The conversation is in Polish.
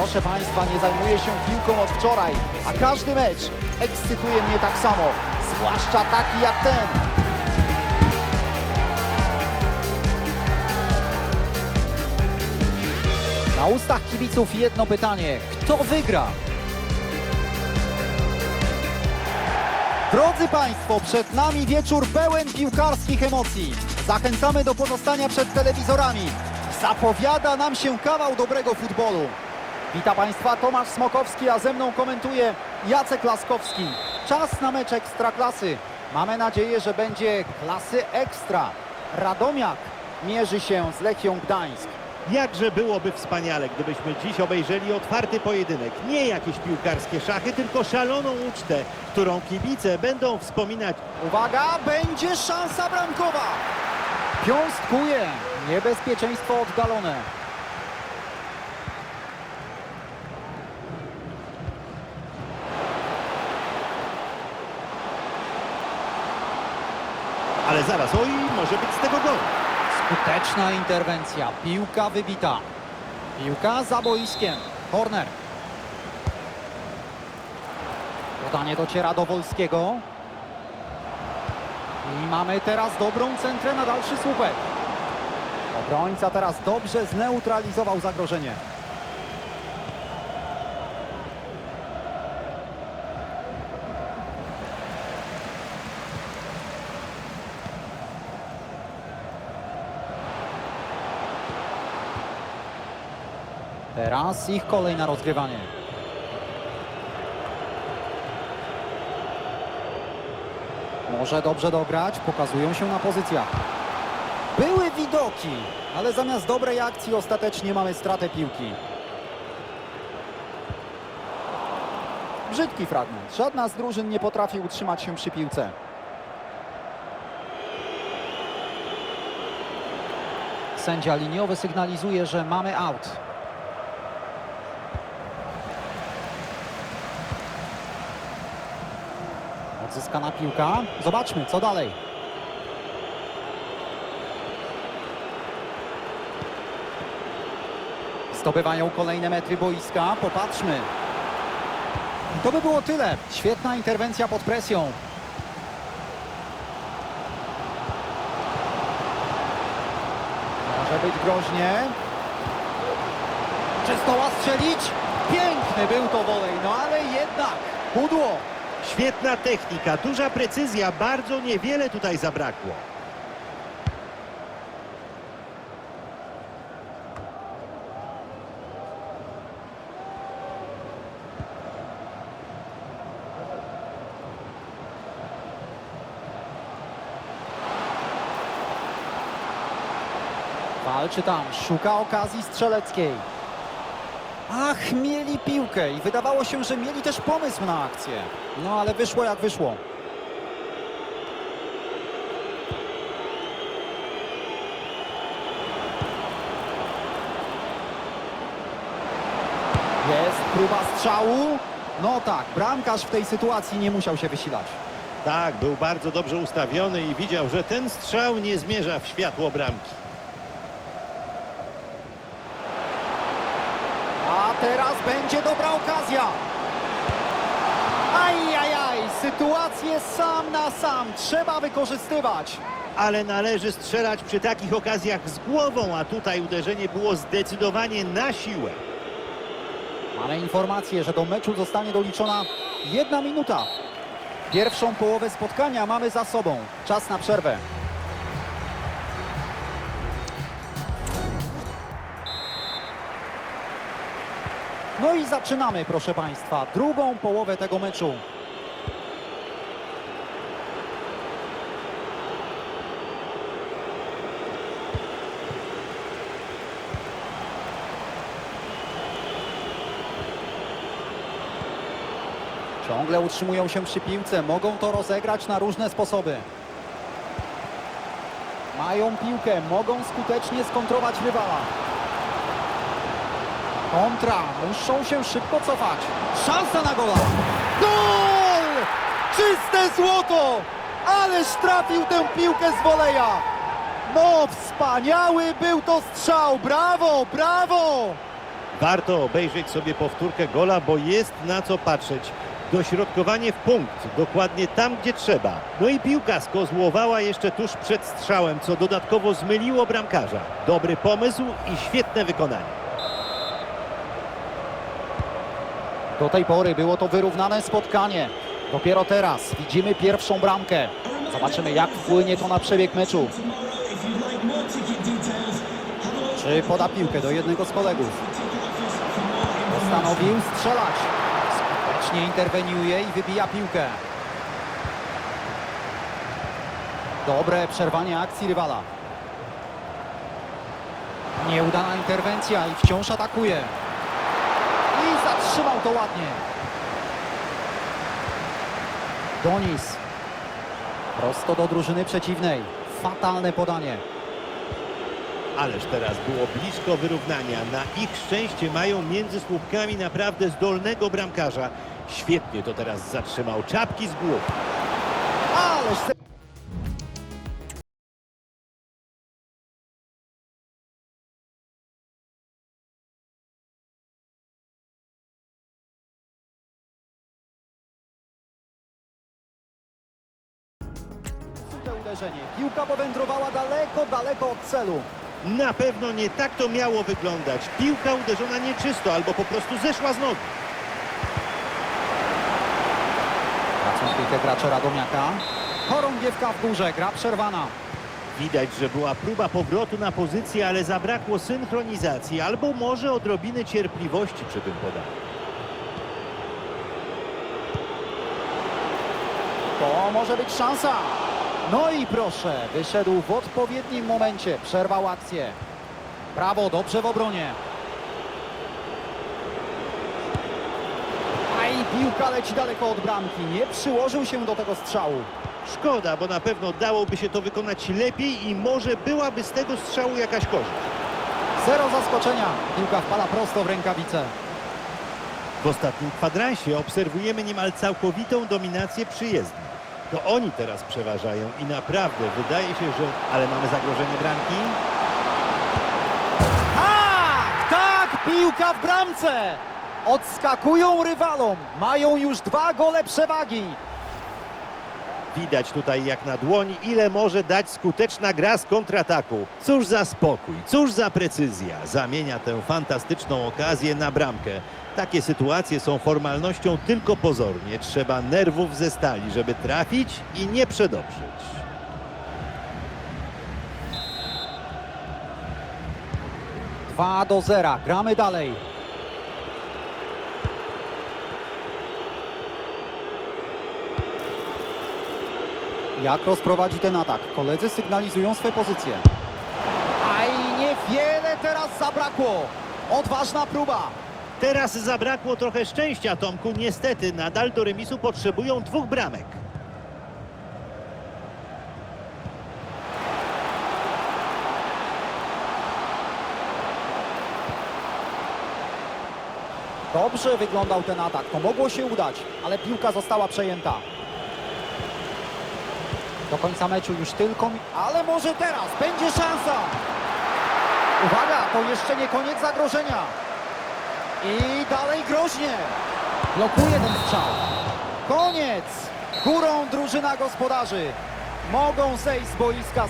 Proszę Państwa, nie zajmuję się piłką od wczoraj, a każdy mecz ekscytuje mnie tak samo, zwłaszcza taki jak ten. Na ustach kibiców jedno pytanie. Kto wygra? Drodzy Państwo, przed nami wieczór pełen piłkarskich emocji. Zachęcamy do pozostania przed telewizorami. Zapowiada nam się kawał dobrego futbolu. Witam Państwa, Tomasz Smokowski, a ze mną komentuje Jacek Laskowski. Czas na mecz Ekstraklasy. Mamy nadzieję, że będzie klasy ekstra. Radomiak mierzy się z Lechią Gdańsk. Jakże byłoby wspaniale, gdybyśmy dziś obejrzeli otwarty pojedynek. Nie jakieś piłkarskie szachy, tylko szaloną ucztę, którą kibice będą wspominać. Uwaga, będzie szansa bramkowa. Piąstkuje. Niebezpieczeństwo oddalone. Ale zaraz, oj, może być z tego gol. Skuteczna interwencja. Piłka wybita. Piłka za boiskiem. Corner. Podanie dociera do Wolskiego. I mamy teraz dobrą centrę na dalszy słupek. Obrońca teraz dobrze zneutralizował zagrożenie. Teraz ich kolej na rozgrywanie. Może dobrze dograć, pokazują się na pozycjach. Były widoki, ale zamiast dobrej akcji ostatecznie mamy stratę piłki. Brzydki fragment. Żadna z drużyn nie potrafi utrzymać się przy piłce. Sędzia liniowy sygnalizuje, że mamy out. Odzyskana piłka. Zobaczmy, co dalej. Zdobywają kolejne metry boiska. Popatrzmy. To by było tyle. Świetna interwencja pod presją. Może być groźnie. Czy zdoła strzelić? Piękny był to wolej, no ale jednak pudło. Świetna technika, duża precyzja, bardzo niewiele tutaj zabrakło. Walczy tam, szuka okazji strzeleckiej. Ach, mieli piłkę i wydawało się, że mieli też pomysł na akcję. No ale wyszło jak wyszło. Jest próba strzału. No tak, bramkarz w tej sytuacji nie musiał się wysilać. Tak, był bardzo dobrze ustawiony i widział, że ten strzał nie zmierza w światło bramki. A teraz będzie dobra okazja. Ajajaj, sytuację sam na sam trzeba wykorzystywać. Ale należy strzelać przy takich okazjach z głową, a tutaj uderzenie było zdecydowanie na siłę. Mamy informację, że do meczu zostanie doliczona jedna minuta. Pierwszą połowę spotkania mamy za sobą. Czas na przerwę. No i zaczynamy, proszę Państwa, drugą połowę tego meczu. Ciągle utrzymują się przy piłce, mogą to rozegrać na różne sposoby. Mają piłkę, mogą skutecznie skontrować rywala. Kontra, muszą się szybko cofać. Szansa na gola. Gol! Czyste złoto! Ależ trafił tę piłkę z woleja. No, wspaniały był to strzał. Brawo, brawo! Warto obejrzeć sobie powtórkę gola, bo jest na co patrzeć. Dośrodkowanie w punkt, dokładnie tam, gdzie trzeba. No i piłka skozłowała jeszcze tuż przed strzałem, co dodatkowo zmyliło bramkarza. Dobry pomysł i świetne wykonanie. Do tej pory było to wyrównane spotkanie. Dopiero teraz widzimy pierwszą bramkę. Zobaczymy, jak wpłynie to na przebieg meczu. Czy poda piłkę do jednego z kolegów? Postanowił strzelać. Skutecznie interweniuje i wybija piłkę. Dobre przerwanie akcji rywala. Nieudana interwencja i wciąż atakuje. Zatrzymał to ładnie. Donis. Prosto do drużyny przeciwnej. Fatalne podanie. Ależ teraz było blisko wyrównania. Na ich szczęście mają między słupkami naprawdę zdolnego bramkarza. Świetnie to teraz zatrzymał. Czapki z głów. Ależ uderzenie. Piłka powędrowała daleko, daleko od celu. Na pewno nie tak to miało wyglądać. Piłka uderzona nieczysto albo po prostu zeszła z nogi. Tracą piłkę gracze Radomiaka. Chorągiewka w górze, gra przerwana. Widać, że była próba powrotu na pozycję, ale zabrakło synchronizacji albo może odrobiny cierpliwości przy tym podaniu. To może być szansa. No i proszę, wyszedł w odpowiednim momencie, przerwał akcję. Brawo, dobrze w obronie. A i piłka leci daleko od bramki, nie przyłożył się do tego strzału. Szkoda, bo na pewno dałoby się to wykonać lepiej i może byłaby z tego strzału jakaś korzyść. Zero zaskoczenia, piłka wpada prosto w rękawice. W ostatnim kwadransie obserwujemy niemal całkowitą dominację przyjezdni. To oni teraz przeważają i naprawdę wydaje się, że... Ale mamy zagrożenie bramki. Tak, tak, piłka w bramce. Odskakują rywalom, mają już dwa gole przewagi. Widać tutaj jak na dłoni, ile może dać skuteczna gra z kontrataku. Cóż za spokój, cóż za precyzja. Zamienia tę fantastyczną okazję na bramkę. Takie sytuacje są formalnością tylko pozornie. Trzeba nerwów ze stali, żeby trafić i nie przedobrzyć. Dwa do zera, gramy dalej. Jak rozprowadzi ten atak? Koledzy sygnalizują swoje pozycje. A i niewiele teraz zabrakło. Odważna próba. Teraz zabrakło trochę szczęścia, Tomku. Niestety nadal do remisu potrzebują dwóch bramek. Dobrze wyglądał ten atak. To mogło się udać, ale piłka została przejęta. Do końca meczu już tylko... Ale może teraz będzie szansa. Uwaga, to jeszcze nie koniec zagrożenia. I dalej groźnie. Blokuje ten strzał. Koniec. Górą drużyna gospodarzy. Mogą zejść z boiska.